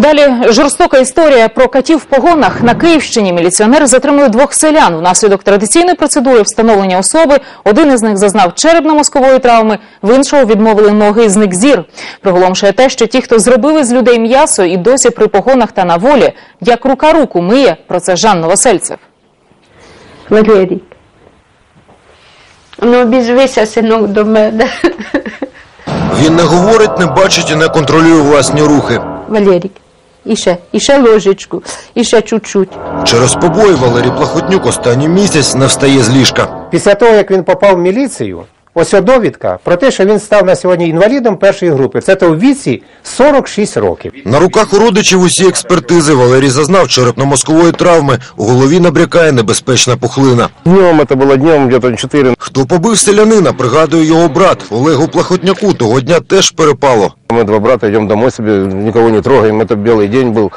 Далі жорстока історія про катів в погонах. На Київщині міліціонери затримали двох селян. Внаслідок традиційної процедури встановлення особи один із них зазнав черепно-мозкової травми, в іншого відмовили ноги і зник зір. Приголомшує те, що ті, хто зробив із людей м'ясо і досі при погонах та на волі, як рука руку миє. Про це Жан Новосельцев. Валерій. Ну, обізвися, синок, до мене. Він не говорить, не бачить і не контролює власні рухи. Валерік. І ще, і ще ложечку, і ще чуть-чуть. Через побої Валерій Плахотнюк останній місяць не встає з ліжка. Після того, як він попав в міліцію, ось о довідка про те, що він став на сьогодні інвалідом першої групи. Це то в віці 46 років. На руках у родичів усі експертизи Валерій зазнав черепно-мозкової травми. У голові набрякає небезпечна пухлина. Днем это было днем где-то 4. Хто побив селянина, пригадує його брат. Олегу Плахотняку того дня теж перепало. Мы два брата идем домой себе, никого не трогаем. Это белый день был.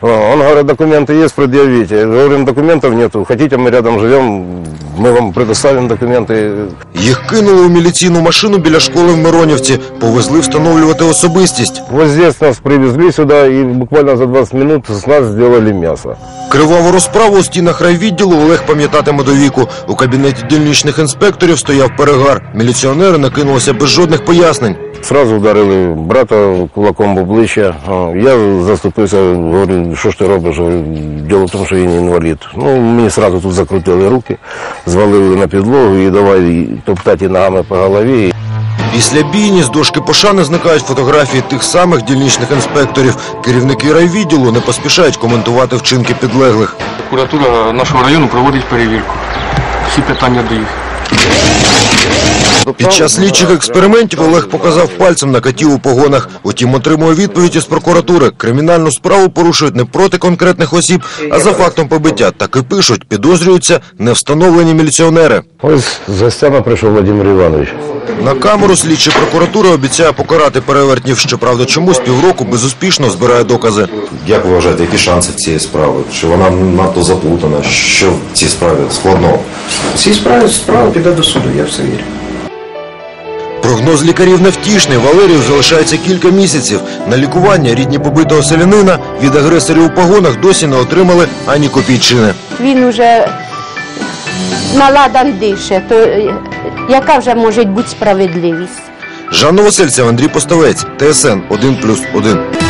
А, Он говорит, документы есть, предъявите. Говорим, документов нету. Хотите, мы рядом живем, мы вам предоставим документы. Їх кинули у міліційну машину біля школи в Миронівці. Повезли встановлювати особистість. Вот здесь нас привезли сюда и буквально за 20 минут с нас сделали мясо. Криваву розправу у стінах райвідділу Олег пам'ятатиме до віку. У кабінеті дільничних інспекторів стояв перегар. Міліціонери накинулися без жодних пояснень. Сразу ударили брата кулаком в обличчя. Я заступився, говорю, що ж ти робиш? Говорю, Діло в тому, що я не інвалід. Ну, мені сразу тут закрутили руки, звалили на підлогу і давай топтати ногами по голові. Після бійні з дошки пошани зникають фотографії тих самих дільничних інспекторів. Керівники райвідділу не поспішають коментувати вчинки підлеглих. Прокуратура нашого району проводить перевірку. Всі питання до їх. Під час слідчих експериментів Олег показав пальцем на катів у погонах. Утім, отримує відповідь із прокуратури. Кримінальну справу порушують не проти конкретних осіб, а за фактом побиття. Так і пишуть, підозрюються невстановлені міліціонери. Ось з гостями прийшов Владимир Іванович. На камеру слідчі прокуратури обіцяє покарати перевертнів. Щоправда, чомусь півроку безуспішно збирає докази. Як ви вважаєте, які шанси цієї справи? Чи вона надто заплутана? Що в цій справі складного? В цій справі справа піде до суду, я в це вірю. Прогноз лікарів невтішний. Валерію залишається кілька місяців. На лікування рідні побитого селянина від агресорів у погонах досі не отримали ані копійчини. Він уже наладан дише, то е, яка вже може бути справедливість? Жанна Васильцев, Андрій Поставець, ТСН 1+,1.